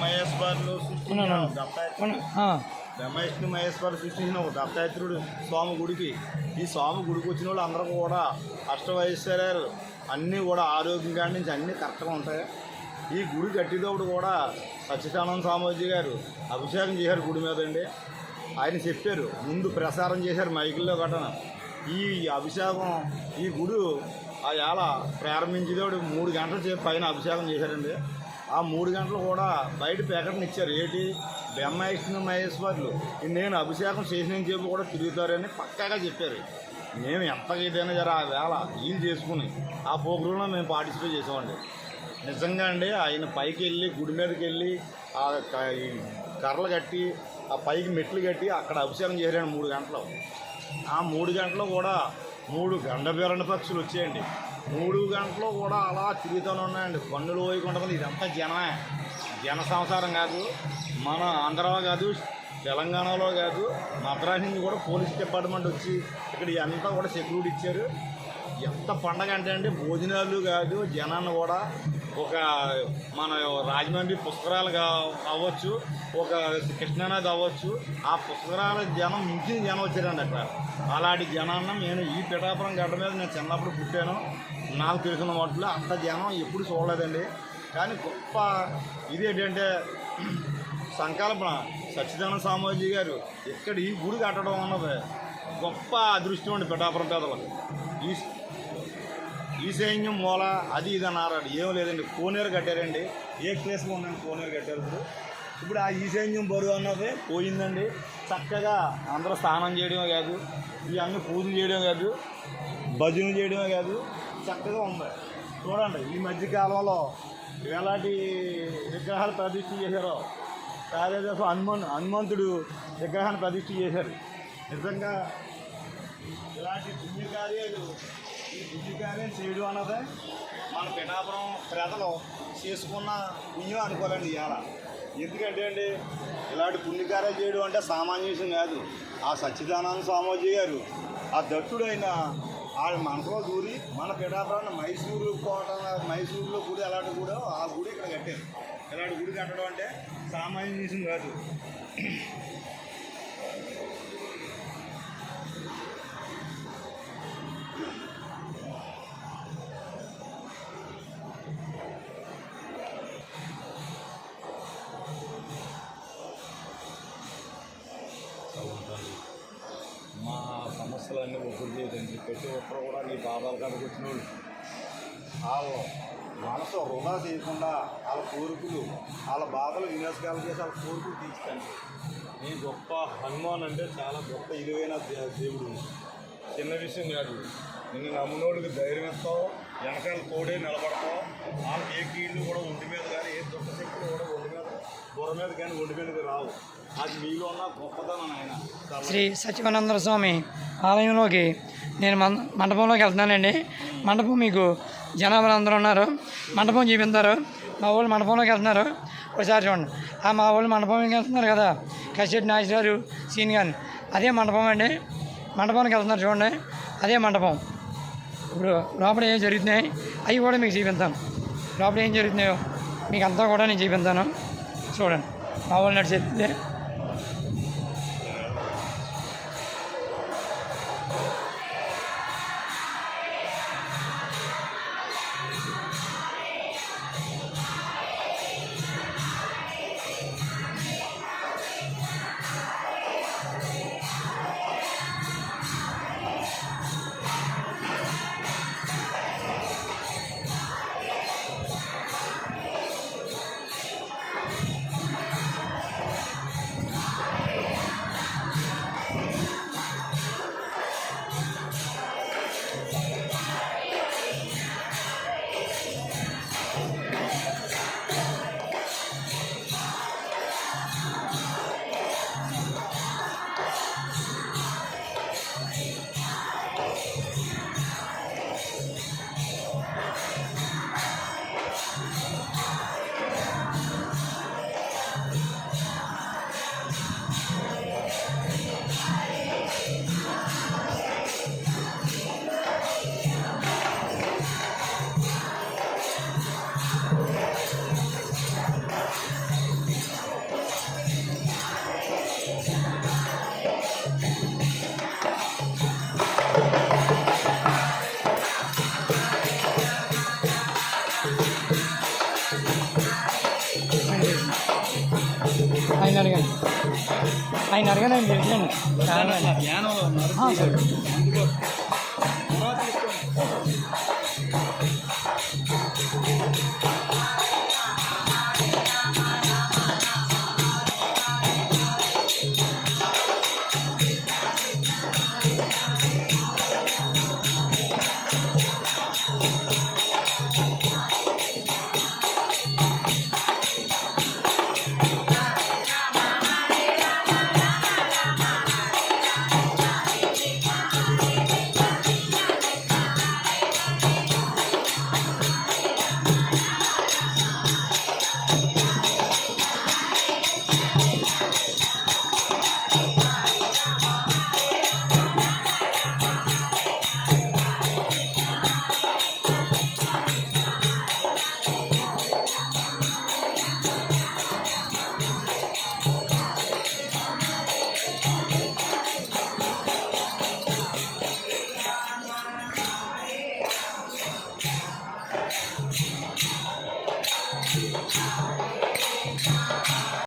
మహేశ్వర్లు సృష్టించిన బ్రహ్మవిష్ణు మహేశ్వరు సృష్టించిన ఒక దత్తాత్రుడు స్వామి గుడికి. ఈ స్వామి గుడికి వచ్చిన వాళ్ళు అందరూ కూడా అష్టవైశ్వర్యాలు అన్నీ కూడా ఆరోగ్యం కాడి నుంచి అన్నీ కరెక్ట్గా ఉంటాయి. ఈ గుడి కట్టేటప్పుడు కూడా సత్యసానంద స్వామీజీ గారు అభిషేకం చేశారు గుడి మీద అండి. ఆయన చెప్పారు ముందు ప్రసారం చేశారు మైకుల్లో గట్టన ఈ అభిషేకం ఈ గుడి ఆ ఏళ ప్రారంభించేటప్పుడు మూడు గంటల సేపు పైన అభిషేకం చేశారండి. ఆ మూడు గంటలు కూడా బయట ప్యాకెట్ని ఇచ్చారు. ఏంటి? బ్రహ్మవిష్ణు మహేశ్వర్లు. నేను అభిషేకం చేసిన చెప్పి కూడా తిరుగుతారని పక్కాగా చెప్పారు. మేము ఎంతకైతేనే జర ఆ వేళ వీలు చేసుకుని ఆ ప్రోగ్రాంలో మేము పార్టిసిపేట్ చేసామండి నిజంగా అండి ఆయన పైకి వెళ్ళి గుడి మీదకి వెళ్ళి ఆ క- ఈ కర్రలు కట్టి ఆ పైకి మెట్లు కట్టి అక్కడ అభిషేకం చేశాడు మూడు గంటలు. ఆ మూడు గంటలు కూడా మూడు గండబెరణ పక్షులు వచ్చాయండి. మూడు గంటలు కూడా అలా తిరుగుతూనే ఉన్నాయండి. పన్నులు పోయకుండా ఇదంతా జనమే. జన సంసారం కాదు మన ఆంధ్రలో కాదు తెలంగాణలో కాదు మద్రాసు నుంచి కూడా పోలీస్ డిపార్ట్మెంట్ వచ్చి ఇక్కడ ఎంత కూడా సెక్యూరిటీ ఇచ్చారు. ఎంత పండగ అంటే అండి భోజనాలు కాదు జనాన్ని కూడా ఒక మన రాజమండ్రి పుస్తకాలు అవ్వచ్చు ఒక కృష్ణానది అవ్వచ్చు. ఆ పుస్తకాల జనం మించిన జనం వచ్చారండి అక్కడ. అలాంటి జనాన్ని నేను ఈ పిఠాపురం గడ్డ మీద నేను చిన్నప్పుడు పుట్టాను. నాకు తెలిసిన వాటిలో అంత జనం ఎప్పుడు చూడలేదండి. కానీ గొప్ప ఇది ఏంటంటే సంకల్పన. సచ్చిదానంద సామోజీ గారు ఇక్కడ ఈ గుడి కట్టడం అన్నది గొప్ప అదృష్టం అండి పిఠాపురం పేదలకు ఈ ఈ సైన్యం మూల అది ఇది అన్నారు ఏం లేదండి. కోనేరు కట్టారండి. ఏ ప్లేస్లో ఉందండి కోనేరు కట్టారు ఇప్పుడు. ఇప్పుడు ఆ ఈ సైన్యం బరువు అన్నది పోయిందండి. చక్కగా అందరూ స్నానం చేయడమే కాదు ఇవన్నీ పూజలు చేయడమే కాదు భజన చేయడమే కాదు చక్కగా ఉంది. చూడండి ఈ మధ్య కాలంలో ఎలాంటి విగ్రహాలు ప్రతిష్ఠ చేశారో. కార్యదర్శి హనుమాన్ హనుమంతుడు విగ్రహాన్ని ప్రతిష్ఠ చేశారు. నిజంగా ఇలాంటి పుణ్యకార్యాలు ఈ పుణ్యకార్యం చేయడం అన్నదే మన పిఠాపురం ప్రజలు చేసుకున్న పుణ్యం అనుకోవాలండి ఇవాళ. ఎందుకంటే అండి ఇలాంటి పుణ్యకార్యాలు చేయడం అంటే సామాన్య విషయం కాదు. ఆ సచ్చిదానంద స్వామీజీ గారు ఆ దత్తుడైన ఆ మనసులో దూరి మన పిఠాపురాన్ని మైసూరు కోట మైసూరులో గుడి అలాంటి కూడా ఆ గుడి ఇక్కడ కట్టారు. ఇలాంటి గుడి కట్టడం అంటే సామాన్య విషయం కాదు. సమస్యలన్నీ ఒప్పుడు చేయదండి ప్రతి ఒక్కరు కూడా నీ పాదాల కాడికి వచ్చిన వాళ్ళు వాళ్ళు మనసు వృధా చేయకుండా వాళ్ళ కోరికలు వాళ్ళ బాధలు వినాశకాలు చేసి వాళ్ళ కోరికలు తీర్చండి నీ గొప్ప హనుమాన్ అంటే చాలా గొప్ప ఇలువైన దే- దేవుడు. చిన్న విషయం కాదు. నిన్ను నమ్మునోడికి ధైర్యం ఇస్తావు వెనకాల తోడే నిలబడతావు. వాళ్ళకి ఏ కీళ్ళు కూడా ఒంటి మీద కానీ ఏ దుఃఖ శక్తులు కూడా బుర్ర మీద కానీ ఒంటి మీదకి రావు. అది మీలో ఉన్న గొప్పతనం ఆయన. శ్రీ సచివానంద స్వామి ఆలయంలోకి నేను మం మండపంలోకి వెళ్తున్నానండి. మండపం మీకు జనాభా అందరూ ఉన్నారు. మండపం చూపిస్తారు. మా వాళ్ళు మండపంలోకి వెళ్తున్నారు. ఒకసారి చూడండి. ఆ మా వాళ్ళు మండపంలోకి వెళ్తున్నారు కదా. కసిరెడ్డి నాగేశ్వర గారు సీన్ గారు. అదే మండపం అండి. మండపానికి వెళ్తున్నారు చూడండి. అదే మండపం. ఇప్పుడు లోపల ఏం జరుగుతున్నాయి? అవి కూడా మీకు చూపిస్తాను. లోపల ఏం జరుగుతున్నాయో మీకు అంతా కూడా నేను చూపిస్తాను. చూడండి మా వాళ్ళు నడిచేది ఆయన అడగండి ఆయన